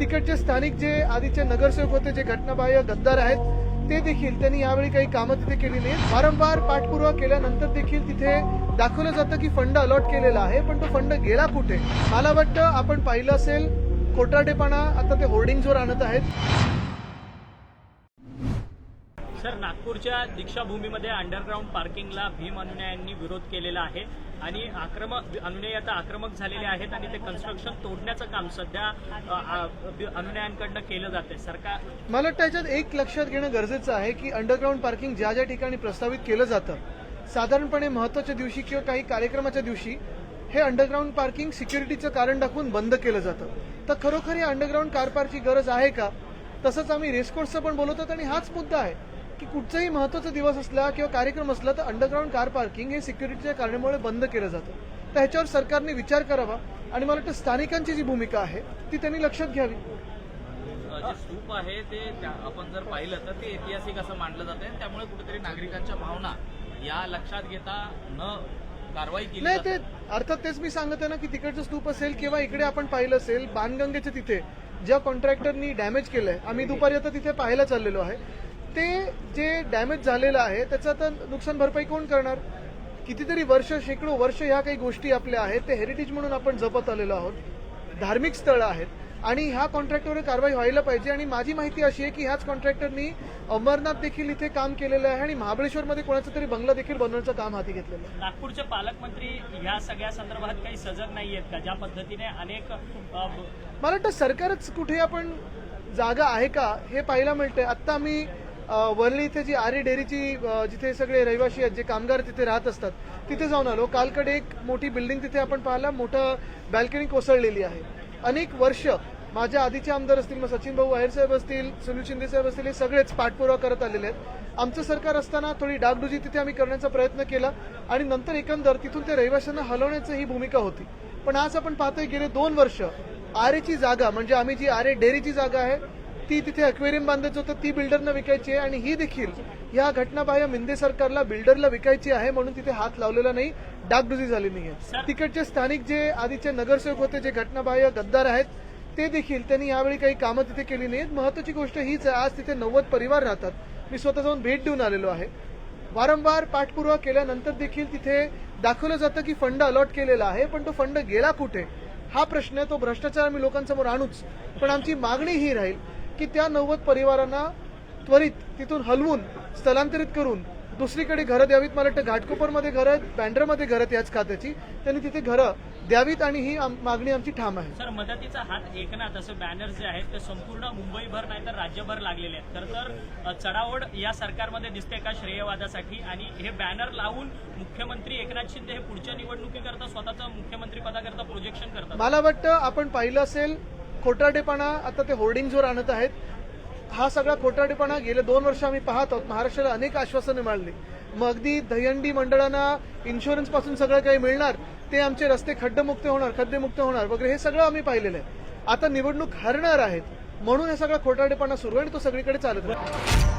तिकडचे स्थानिक जे आधीचे नगरसेवक होते जे घटनाबाह्य गद्दार आहेत ते देखील त्यांनी यावेळी काही कामं तिथे केलेली आहेत. वारंवार पाठपुरावा केल्यानंतर देखील तिथे दाखवलं जातं की फंड अलॉट केलेला आहे पण तो फंड गेला कुठे? मला वाटतं आपण पाहिलं असेल खोटाटेपणा आता ते होर्डिंग्सवर आणत आहेत. सर नागपूरच्या दीक्षाभूमीमध्ये अंडरग्राऊंड पार्किंगला भीम अनुयायांनी विरोध केलेला आहे आणि आक्रमक अनुयायी आता आक्रमक झालेले आहेत आणि ते कन्स्ट्रक्शन तोडण्याचं काम सध्या अ, अनुयायांकडनं केलं जाते सरकार मला वाटतं याच्यात एक लक्षात घेणं गरजेचं आहे की अंडरग्राऊंड पार्किंग ज्या ज्या ठिकाणी प्रस्तावित केलं जातं साधारणपणे महत्त्वाच्या दिवशी किंवा काही कार्यक्रमाच्या दिवशी हे अंडरग्राऊंड पार्किंग सिक्युरिटीचं कारण दाखवून बंद केलं जातं. तर खरोखर या अंडरग्राऊंड कार पार्कची गरज आहे का? तसंच आम्ही रेसकोर्सचं पण बोलवतो आणि हाच मुद्दा आहे. की कुठचाही महत्त्वाचा दिवस असला किंवा कार्यक्रम असला तर अंडरग्राऊंड कार पार्किंग हे सिक्युरिटीच्या कारणामुळे बंद केलं जातं. तर ह्याच्यावर सरकारने विचार करावा. आणि मला वाटतं स्थानिकांची जी भूमिका आहे ती त्यांनी लक्षात घ्यावी. जे स्तूप आहे ते आपण जर पाहिलं तर ते ऐतिहासिक असं मानलं जातं. त्यामुळे कुठेतरी नागरिकांच्या भावना या लक्षात घेता न कारवाई केली नाही. ते अर्थात तेच मी सांगत आहे ना की तिकडचं स्तूप असेल किंवा इकडे आपण पाहिलं असेल बाणगंगेच्या तिथे ज्या कॉन्ट्रॅक्टरनी डॅमेज केलंय आम्ही दुपारी आता तिथे पाहायला चाललेलो आहे. ते जे डॅमेज झालेलं आहे त्याचं आता नुकसान भरपाई कोण करणार? कितीतरी वर्ष शेकडो वर्ष ह्या काही गोष्टी आपल्या आहेत ते हेरिटेज म्हणून आपण जपत आलेलो आहोत. धार्मिक स्थळं आहेत. आणि ह्या कॉन्ट्रॅक्टरवर कारवाई व्हायला पाहिजे. आणि माझी माहिती अशी आहे की ह्याच कॉन्ट्रॅक्टरनी अमरनाथ देखील इथे काम केलेलं आहे आणि महाबळेश्वरमध्ये कोणाचा तरी बंगला देखील बनवण्याचं काम हाती घेतलेलं आहे. नागपूरचे पालकमंत्री या सगळ्या संदर्भात काही सजग नाही आहेत का? ज्या पद्धतीने अनेक मला वाटतं सरकारच कुठे आपण जागा आहे का हे पाहायला मिळतंय. आत्ता अ, वरळी इथे जी आरे डेअरीची जिथे सगळे रहिवासी आहेत जे कामगार तिथे राहत असतात तिथे जाऊन आलो. कालकडे एक मोठी बिल्डिंग तिथे आपण पाहिला. मोठं बॅल्कनी कोसळलेली आहे. अनेक वर्ष माझ्या आधीचे आमदार असतील मग सचिन भाऊ आहेर साहेब असतील सुनील शिंदे साहेब असतील हे सगळेच पाठपुरावा करत आलेले आहेत. आमचं सरकार असताना थोडी डागडुजी तिथे आम्ही करण्याचा प्रयत्न केला आणि नंतर एकंदर तिथून त्या रहिवाशांना हलवण्याची ही भूमिका होती. पण आज आपण पाहतोय गेले दोन वर्ष आरेची जागा म्हणजे आम्ही जी आरे डेअरीची जागा आहे ती तिथे अक्वेरियम बांधायचं होतं ती बिल्डरनं विकायची आहे आणि ही देखील या घटनाबाह्य मिंदे सरकारला बिल्डरला विकायची आहे म्हणून तिथे हात लावलेला नाही डागडुजी झाली नाहीये. सर- तिकडचे स्थानिक जे आधीचे नगरसेवक होते जे घटनाबाह्य गद्दार आहेत ते देखील त्यांनी यावेळी काही कामं तिथे केली नाहीत महत्वाची गोष्ट हीच आहे आज तिथे नव्वद परिवार राहतात. मी स्वतः जाऊन भेट देऊन आलेलो आहे. वारंवार पाठपुरावा केल्यानंतर देखील तिथे दाखवलं जातं की फंड अलॉट केलेला आहे पण तो फंड गेला कुठे? हा प्रश्न आहे तो भ्रष्टाचार आम्ही लोकांसमोर आणूच. पण आमची मागणी ही राहील की त्या नव्वद परिवारांना त्वरित तिथून हलवून स्थलांतरित करून दुसरीकडे घरं द्यावीत. मला वाटतं घाटकोपरमध्ये घरं आहेत बँड्रामध्ये घरं आहेत याच खात्याची. त्यांनी तिथे घरं द्यावीत आणि ही मागणी आमची ठाम आहे. सर मदतीचा हात एकनाथ असे बॅनर्स जे आहेत ते संपूर्ण मुंबईभर नाही तर राज्यभर लागलेले आहेत. खरं तर अ, चढाओढ या सरकारमध्ये दिसते का श्रेयवादासाठी? आणि हे बॅनर लावून मुख्यमंत्री एकनाथ शिंदे हे पुढच्या निवडणुकीकरता स्वतःचं मुख्यमंत्री पदाकरता प्रोजेक्शन करतात. मला वाटतं आपण पाहिलं असेल खोटारडेपणा आता ते होर्डिंग्सवर आणत आहेत. हा सगळा खोटारडेपणा गेले दोन वर्ष आम्ही पाहत आहोत. महाराष्ट्राला अनेक आश्वासनं मिळाली. मग अगदी दहीहंडी मंडळांना इन्शुरन्सपासून सगळं काही मिळणार ते आमचे रस्ते खड्डमुक्त होणार खड्डेमुक्त होणार वगैरे हे सगळं आम्ही पाहिलेलं आहे. आता निवडणूक हरणार आहेत. म्हणून हे सगळा खोटारडेपणा सुरू आहे आणि तो सगळीकडे चालत राहील.